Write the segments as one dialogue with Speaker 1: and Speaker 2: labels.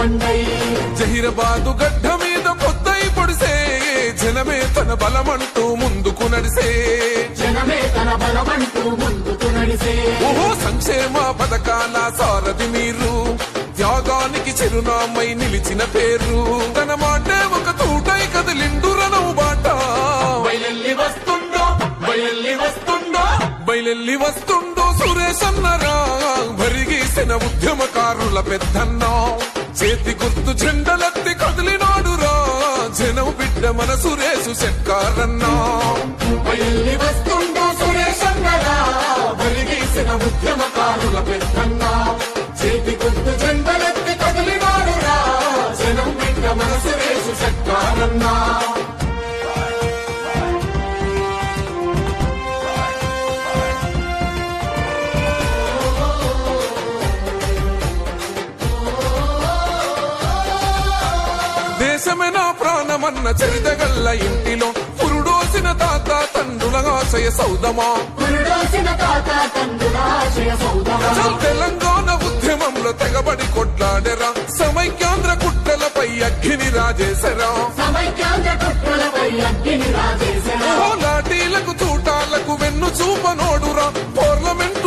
Speaker 1: కొండై.
Speaker 2: జహీరాబాదు గడ్డ మీద కొత్తయి పొడిసే. జనమే తన బలమంటూ ముందుకు నడిసే.
Speaker 1: జనమే తన బలమంటూ ముందుకు నడిసే.
Speaker 2: ఓహో సంక్షేమ పథకాల సారథి మీరు. త్యాగానికి చిరునామై నిలిచిన పేరు. తన మాటే ఒక తూటై కదిలిండు రణవు బాట.
Speaker 1: బయలెల్లి వస్తుండో బయలెల్లి వస్తుండో
Speaker 2: బయలెల్లి వస్తుండో సురేష్ అన్నరా భరిగీసిన ఉద్యమకారుల పెద్దన్న. చేతి గుర్తు జెండలెత్తి కదిలినాడు రా జనం బిడ్డ మన సురేషు చెక్కారన్నా
Speaker 1: వస్తు
Speaker 2: దేశమే నా ప్రాణమన్న చరితగల్ల ఇంటిలో పురుడోసిన తాత తండ్రుల ఆశయ సౌదమా. తెలంగాణ ఉద్యమంలో తెగబడి కొట్లాడెరా. సమైక్యాంధ్ర కుట్టలపై అగ్గిని రాజేశరా. లాఠీలకు తూటాలకు వెన్ను చూపనోడురా. పార్లమెంటులోన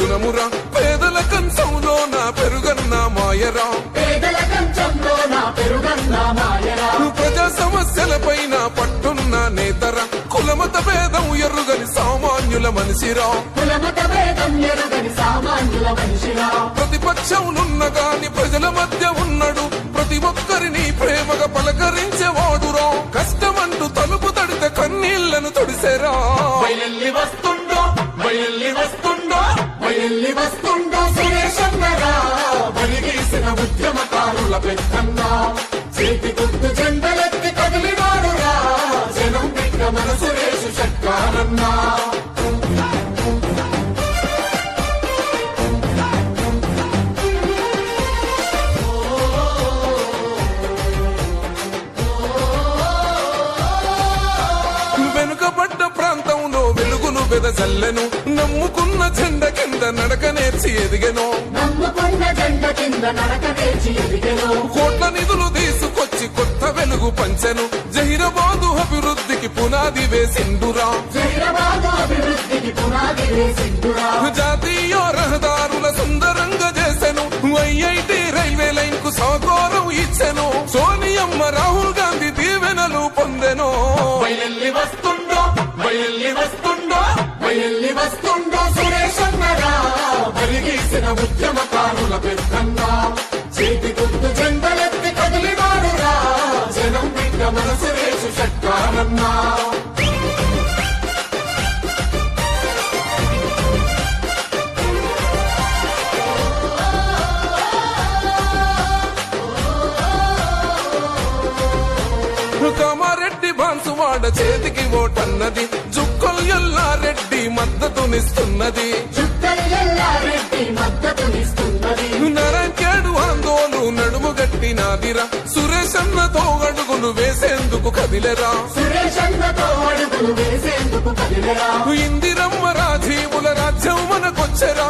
Speaker 2: గుణమురా. పేదల కంచంలో నా పెరుగన్న మాయరా.
Speaker 1: పేదల కంచంలో నా పెరుగన్న మాయరా.
Speaker 2: ప్రజా సమస్యలపైన పట్టున్న నేతర. కులమత భేదం ఎరుగని సామాన్యుల మనిషిరా.
Speaker 1: కులమత భేదం ఎరుగని సామాన్యుల మనిషిరా.
Speaker 2: ప్రతిపక్షంలున్న గాని ప్రజల మధ్య ఉన్నాడు. ప్రతి ఒక్కరిని ప్రేమగా పలకరించేవాడురా. కష్టమంటూ తలుపు తడితే కన్నీళ్ళను తొడిసేరా.
Speaker 1: ఉద్యమకారుల చేతి గుర్తు జెండలెత్తి కదిలినాడురా జనం బిడ్డ మనసు రేసు చెక్కారన్నా
Speaker 2: వెనుకబడ్డ ప్రాంతంలో వెలుగును వెదజల్లెను. నమ్ముకున్న జెండ కింద నడకనే నేర్చి ఎదిగెను.
Speaker 1: నమ్ముకున్న జెండ కింద నడక నేర్చి ఎదిగెను.
Speaker 2: కోట్ల నిధులు తీసుకొచ్చి కొత్త వెలుగు పంచెను. జహీరాబాదు అభివృద్ధికి పునాది వేసిండురా.
Speaker 1: జైరాబాదు అభివృద్ధికి పునాది వేసిండురా.
Speaker 2: జాతీయ రహదారుల సుందరంగా చేసెను. ఐఐటి రైల్వే లైన్కు సహకారం ఇచ్చెను. సోనియమ్మ రాహుల్ గాంధీ దీవెనలు పొందెను.
Speaker 1: వస్తుండో వస్తుండో వస్తుండో సురేష్ ఉద్యమకారుల పెద్దన్న. చేతి గుర్తు జెండలెత్తి కదిలినాడురా జనం బిడ్డ మనసు రేసు చెక్కారన్నా
Speaker 2: కామారెడ్డి బాన్సువాడ చేతికి ఓటన్నది. జుక్కల్ ఎల్లారెడ్డి మద్దతునిస్తున్నది.
Speaker 1: చుక్కలు ఎల్లారెడ్డి
Speaker 2: సురేషన్నతో అడుగులు వేసేందుకు కదిలరా.
Speaker 1: సురేషన్నతో అడుగులు వేసేందుకు కదిలరా.
Speaker 2: ఇందిరమ్మ రాజీవుల రాజ్యం మనకొచ్చరా.